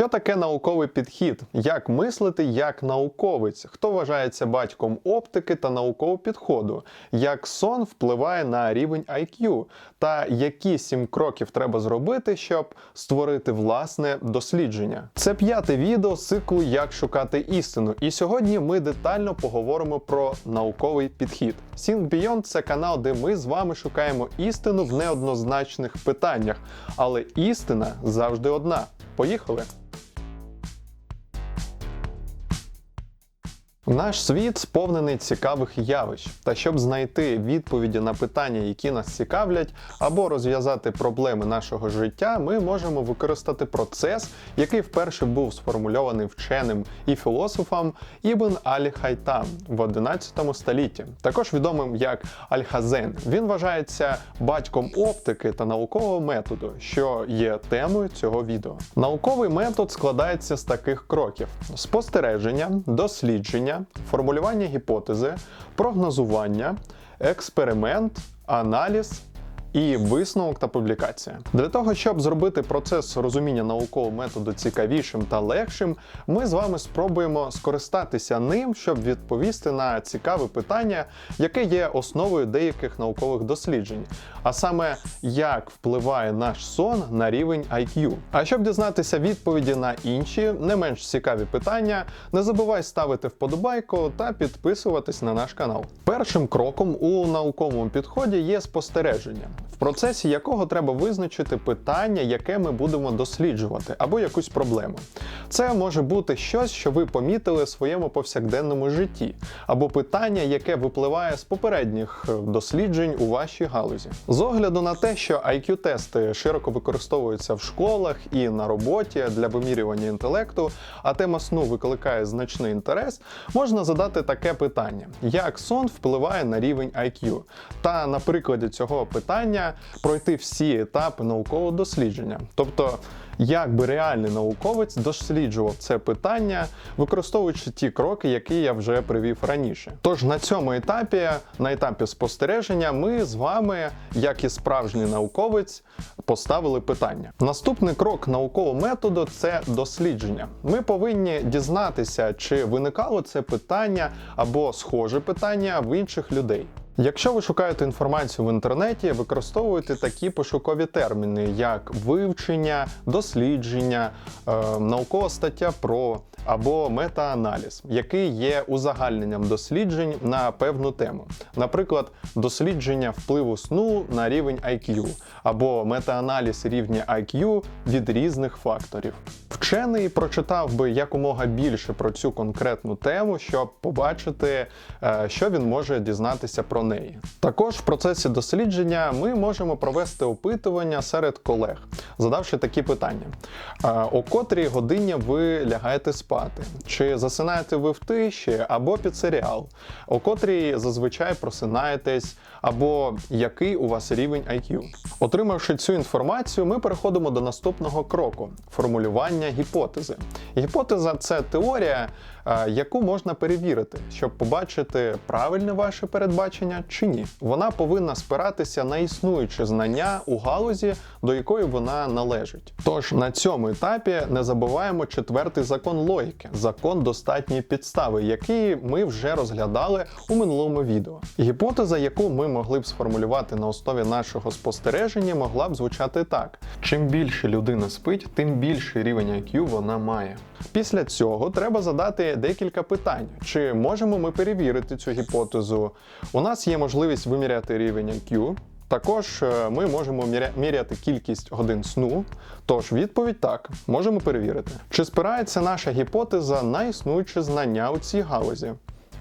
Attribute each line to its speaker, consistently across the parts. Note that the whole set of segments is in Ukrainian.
Speaker 1: Що таке науковий підхід? Як мислити як науковець? Хто вважається батьком оптики та наукового підходу? Як сон впливає на рівень IQ? Та які сім кроків треба зробити, щоб створити власне дослідження? Це п'яте відео з циклу Як шукати істину. І сьогодні ми детально поговоримо про науковий підхід. Think Beyond – це канал, де ми з вами шукаємо істину в неоднозначних питаннях, але істина завжди одна. Поїхали! Наш світ сповнений цікавих явищ. Та щоб знайти відповіді на питання, які нас цікавлять, або розв'язати проблеми нашого життя, ми можемо використати процес, який вперше був сформульований вченим і філософом Ібн Аль-Хайтам в 11 столітті, також відомим як Аль-Хазен. Він вважається батьком оптики та наукового методу, що є темою цього відео. Науковий метод складається з таких кроків: спостереження, дослідження формулювання гіпотези, прогнозування, експеримент, аналіз. І висновок та публікація для того, щоб зробити процес розуміння наукового методу цікавішим та легшим, ми з вами спробуємо скористатися ним, щоб відповісти на цікаве питання, яке є основою деяких наукових досліджень, а саме як впливає наш сон на рівень IQ. А щоб дізнатися відповіді на інші, не менш цікаві питання, не забувай ставити вподобайку та підписуватись на наш канал. Першим кроком у науковому підході є спостереження в процесі якого треба визначити питання, яке ми будемо досліджувати, або якусь проблему. Це може бути щось, що ви помітили в своєму повсякденному житті, або питання, яке випливає з попередніх е, досліджень у вашій галузі. З огляду на те, що IQ-тести широко використовуються в школах і на роботі для вимірювання інтелекту, а тема сну викликає значний інтерес, можна задати таке питання: як сон впливає на рівень IQ? Та на прикладі цього питання пройти всі етапи наукового дослідження. Тобто, як би реальний науковець досліджував це питання, використовуючи ті кроки, які я вже привів раніше. Тож на цьому етапі, на етапі спостереження, ми з вами, як і справжній науковець, поставили питання. Наступний крок наукового методу це дослідження. Ми повинні дізнатися, чи виникало це питання або схоже питання в інших людей. Якщо ви шукаєте інформацію в інтернеті, використовуйте такі пошукові терміни, як вивчення, дослідження, е, наукова стаття про або метааналіз, який є узагальненням досліджень на певну тему. Наприклад, дослідження впливу сну на рівень IQ, або метааналіз рівня IQ від різних факторів. Вчений прочитав би якомога більше про цю конкретну тему, щоб побачити, е, що він може дізнатися про неї. Також в процесі дослідження ми можемо провести опитування серед колег, задавши такі питання: о котрій годині ви лягаєте спати? Чи засинаєте ви в тиші або під серіал? О котрій зазвичай просинаєтесь, або який у вас рівень IQ? Отримавши цю інформацію, ми переходимо до наступного кроку формулювання гіпотези. Гіпотеза це теорія, яку можна перевірити, щоб побачити правильне ваше передбачення чи ні. Вона повинна спиратися на існуючі знання у галузі, до якої вона належить. Тож на цьому етапі не забуваємо четвертий закон логіки закон достатньої підстави, який ми вже розглядали у минулому відео. Гіпотеза, яку ми могли б сформулювати на основі нашого спостереження, могла б звучати так: чим більше людина спить, тим більший рівень IQ вона має. Після цього треба задати декілька питань: чи можемо ми перевірити цю гіпотезу? У нас є можливість виміряти рівень IQ. Також е, ми можемо міряти кількість годин сну. Тож відповідь так, можемо перевірити. Чи спирається наша гіпотеза на існуючі знання у цій галузі?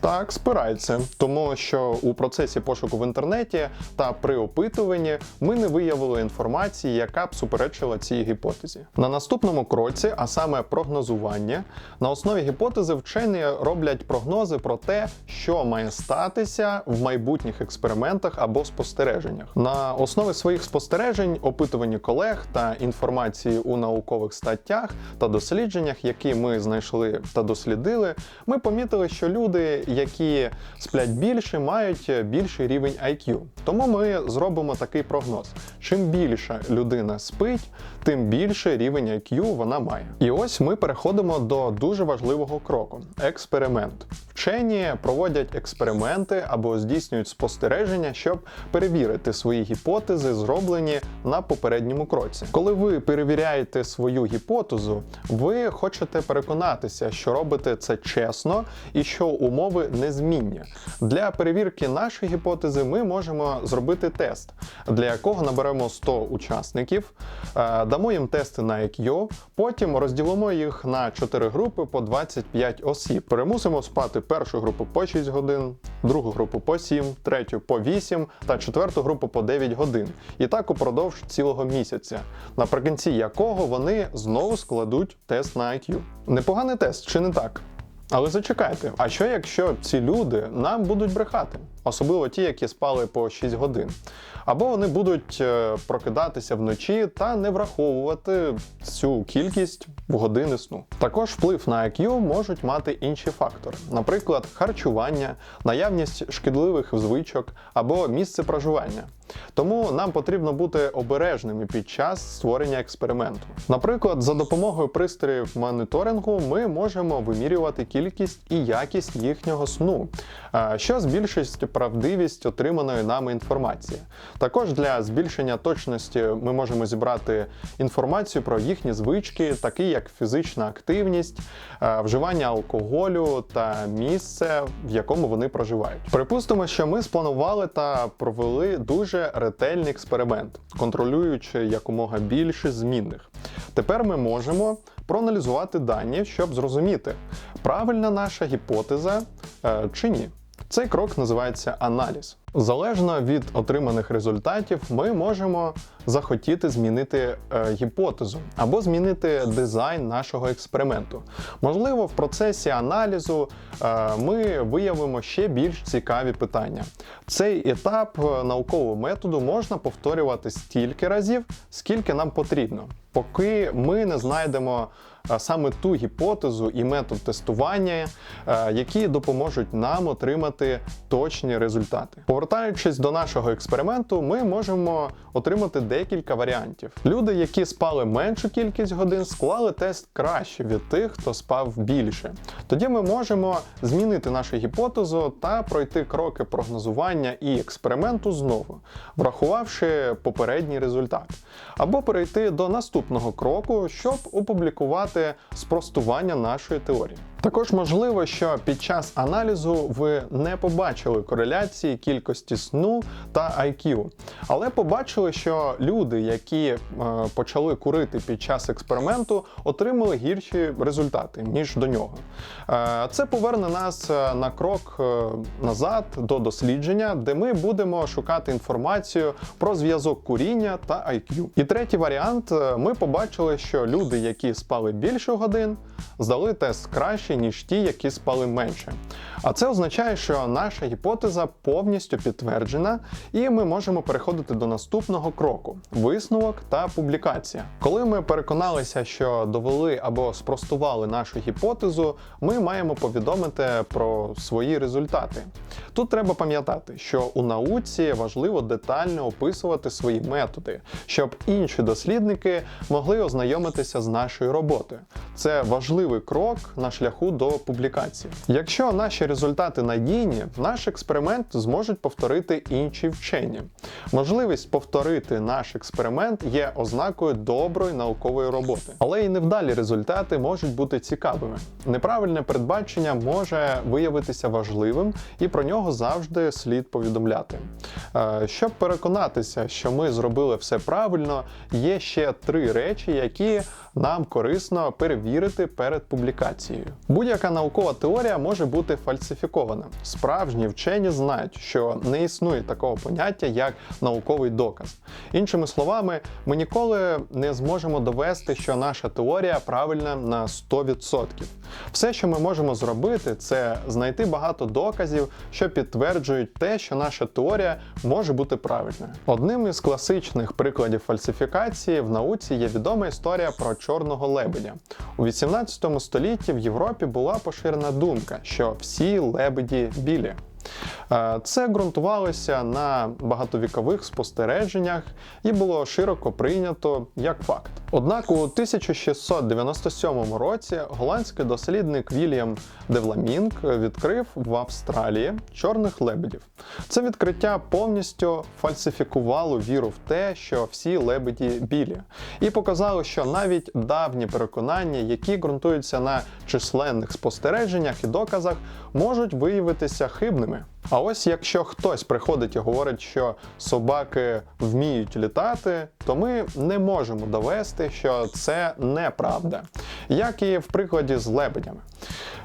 Speaker 1: Так, спирається, тому що у процесі пошуку в інтернеті та при опитуванні ми не виявили інформації, яка б суперечила цій гіпотезі. На наступному кроці, а саме прогнозування, на основі гіпотези вчені роблять прогнози про те, що має статися в майбутніх експериментах або спостереженнях. На основі своїх спостережень, опитувані колег та інформації у наукових статтях та дослідженнях, які ми знайшли та дослідили, ми помітили, що люди, які сплять більше, мають більший рівень IQ. Тому ми зробимо такий прогноз: чим більше людина спить, тим більше рівень IQ вона має. І ось ми переходимо до дуже важливого кроку експеримент. Вчені проводять експерименти або здійснюють спостереження, щоб перевірити свої гіпотези, зроблені на попередньому кроці. Коли ви перевіряєте свою гіпотезу, ви хочете переконатися, що робите це чесно і що умови незмінні. Для перевірки нашої гіпотези ми можемо зробити тест, для якого наберемо 100 учасників, е, дамо їм тести на IQ, потім розділимо їх на 4 групи по 25 осіб. Перемусимо спати першу групу по 6 годин, другу групу по 7, третю по 8 та четверту групу по 9 годин. І так упродовж цілого місяця, наприкінці якого вони знову складуть тест на IQ. Непоганий тест, чи не так? Але зачекайте, а що якщо ці люди нам будуть брехати? Особливо ті, які спали по 6 годин. Або вони будуть е, прокидатися вночі та не враховувати цю кількість в години сну. Також вплив на IQ можуть мати інші фактори, наприклад, харчування, наявність шкідливих звичок або місце проживання. Тому нам потрібно бути обережними під час створення експерименту. Наприклад, за допомогою пристроїв моніторингу ми можемо вимірювати кількість і якість їхнього сну, е, що збільшить правдивість отриманої нами інформації. Також для збільшення точності ми можемо зібрати інформацію про їхні звички, такі як фізична активність, е, вживання алкоголю та місце, в якому вони проживають. Припустимо, що ми спланували та провели дуже ретельний експеримент, контролюючи якомога більше змінних. Тепер ми можемо проаналізувати дані, щоб зрозуміти, правильна наша гіпотеза е, чи ні. Цей крок називається аналіз. Залежно від отриманих результатів, ми можемо захотіти змінити е, гіпотезу або змінити дизайн нашого експерименту. Можливо, в процесі аналізу е, ми виявимо ще більш цікаві питання. Цей етап е, наукового методу можна повторювати стільки разів, скільки нам потрібно, поки ми не знайдемо саме ту гіпотезу і метод тестування, е, які допоможуть нам отримати точні результати. Повертаючись до нашого експерименту, ми можемо отримати декілька варіантів. Люди, які спали меншу кількість годин, склали тест краще від тих, хто спав більше. Тоді ми можемо змінити нашу гіпотезу та пройти кроки прогнозування і експерименту знову, врахувавши попередній результат, або перейти до наступного кроку, щоб опублікувати спростування нашої теорії. Також можливо, що під час аналізу ви не побачили кореляції кількості сну та IQ, але побачили, що люди, які е, почали курити під час експерименту, отримали гірші результати ніж до нього. Е, це поверне нас е, на крок назад до дослідження, де ми будемо шукати інформацію про зв'язок куріння та IQ. І третій варіант: ми побачили, що люди, які спали більше годин, здали тест краще, ніж ті, які спали менше. А це означає, що наша гіпотеза повністю підтверджена, і ми можемо переходити до наступного кроку висновок та публікація. Коли ми переконалися, що довели або спростували нашу гіпотезу, ми маємо повідомити про свої результати. Тут треба пам'ятати, що у науці важливо детально описувати свої методи, щоб інші дослідники могли ознайомитися з нашою роботою. Це важливий крок на шляху до публікації. Якщо наші результати надійні, наш експеримент зможуть повторити інші вчені. Можливість повторити наш експеримент є ознакою доброї наукової роботи, але і невдалі результати можуть бути цікавими. Неправильне передбачення може виявитися важливим, і про нього завжди слід повідомляти. Е, Щоб переконатися, що ми зробили все правильно, є ще три речі, які нам корисно перевірити перед публікацією. Будь-яка наукова теорія може бути фальсифікована. Справжні вчені знають, що не існує такого поняття, як науковий доказ. Іншими словами, ми ніколи не зможемо довести, що наша теорія правильна на 100%. Все, що ми можемо зробити, це знайти багато доказів, що підтверджують те, що наша теорія може бути правильною. Одним із класичних прикладів фальсифікації в науці є відома історія про чорного лебедя. У 18 столітті в Європі була поширена думка, що всі лебеді білі. Е, Це ґрунтувалося на багатовікових спостереженнях і було широко прийнято як факт. Однак у 1697 році голландський дослідник Вільям Девламінг відкрив в Австралії чорних лебедів. Це відкриття повністю фальсифікувало віру в те, що всі лебеді білі, і показало, що навіть давні переконання, які ґрунтуються на численних спостереженнях і доказах, можуть виявитися хибними. А ось якщо хтось приходить і говорить, що собаки вміють літати, то ми не можемо довести, що це неправда, як і в прикладі з лебедями.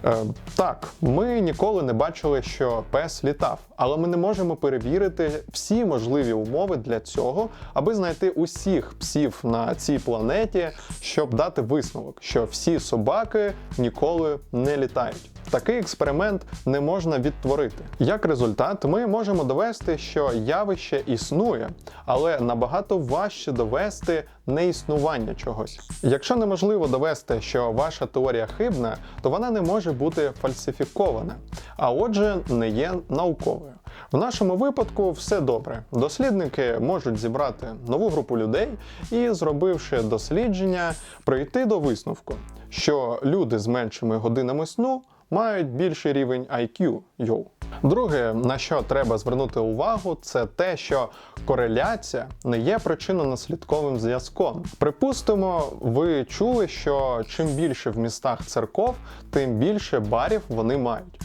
Speaker 1: Е, так, ми ніколи не бачили, що пес літав, але ми не можемо перевірити всі можливі умови для цього, аби знайти усіх псів на цій планеті, щоб дати висновок, що всі собаки ніколи не літають. Такий експеримент не можна відтворити. Як результат, ми можемо довести, що явище існує, але набагато важче довести неіснування чогось. Якщо неможливо довести, що ваша теорія хибна, то вона не може бути фальсифікована, а отже, не є науковою. В нашому випадку все добре. Дослідники можуть зібрати нову групу людей і, зробивши дослідження, прийти до висновку, що люди з меншими годинами сну мають більший рівень IQ. Йоу. Друге, на що треба звернути увагу, це те, що кореляція не є причинно-наслідковим зв'язком. Припустимо, ви чули, що чим більше в містах церков, тим більше барів вони мають.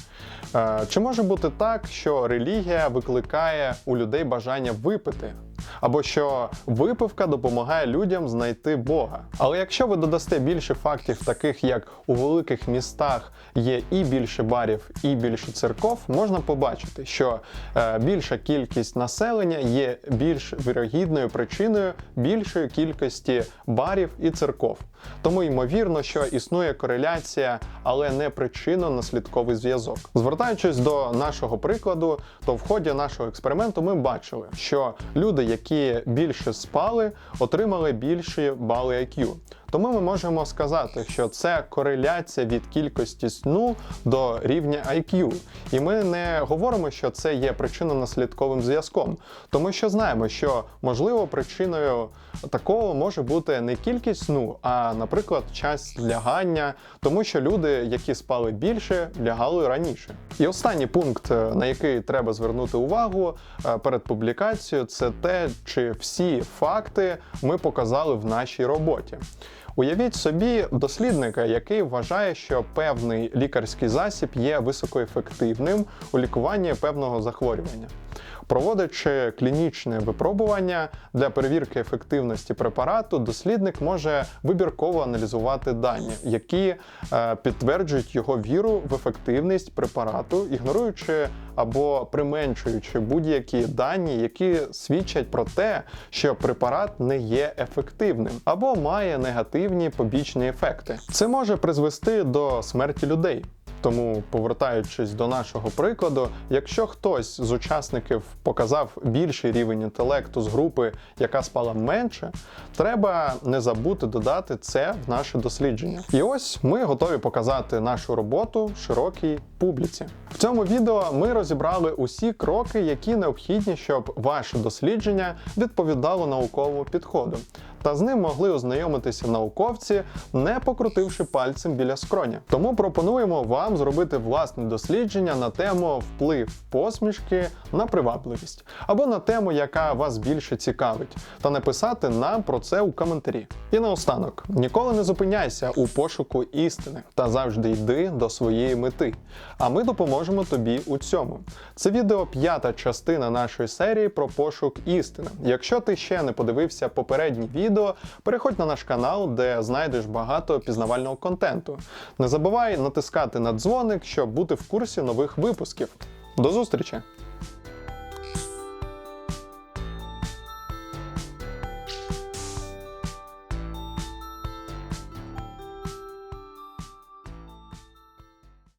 Speaker 1: Е, Чи може бути так, що релігія викликає у людей бажання випити? Або що випивка допомагає людям знайти Бога. Але якщо ви додасте більше фактів, таких як у великих містах є і більше барів, і більше церков, можна побачити, що е, більша кількість населення є більш вірогідною причиною більшої кількості барів і церков. Тому ймовірно, що існує кореляція, але не причинно-наслідковий зв'язок. Звертаючись до нашого прикладу, то в ході нашого експерименту ми бачили, що люди, які більше спали, отримали більші бали IQ. Тому ми можемо сказати, що це кореляція від кількості сну до рівня IQ. І ми не говоримо, що це є причинно-наслідковим зв'язком, тому що знаємо, що можливо причиною такого може бути не кількість сну, а, наприклад, час лягання, тому що люди, які спали більше, лягали раніше. І останній пункт, е, на який треба звернути увагу е, перед публікацією, це те, чи всі факти ми показали в нашій роботі. Уявіть собі дослідника, який вважає, що певний лікарський засіб є високоефективним у лікуванні певного захворювання. Проводячи клінічне випробування для перевірки ефективності препарату, дослідник може вибірково аналізувати дані, які е, підтверджують його віру в ефективність препарату, ігноруючи або применшуючи будь-які дані, які свідчать про те, що препарат не є ефективним або має негативні побічні ефекти. Це може призвести до смерті людей. Тому, повертаючись до нашого прикладу, якщо хтось з учасників показав більший рівень інтелекту з групи, яка спала менше, треба не забути додати це в наше дослідження. І ось ми готові показати нашу роботу широкій публіці. В цьому відео ми розібрали усі кроки, які необхідні, щоб ваше дослідження відповідало науковому підходу. Та з ним могли ознайомитися науковці, не покрутивши пальцем біля скроня. Тому пропонуємо вам зробити власне дослідження на тему вплив посмішки на привабливість або на тему, яка вас більше цікавить, та написати нам про це у коментарі. І наостанок, ніколи не зупиняйся у пошуку істини та завжди йди до своєї мети. А ми допоможемо тобі у цьому. Це відео п'ята частина нашої серії про пошук істини. Якщо ти ще не подивився попередні відео, переходь на наш канал, де знайдеш багато пізнавального контенту. Не забувай натискати на дзвоник, щоб бути в курсі нових випусків. До зустрічі!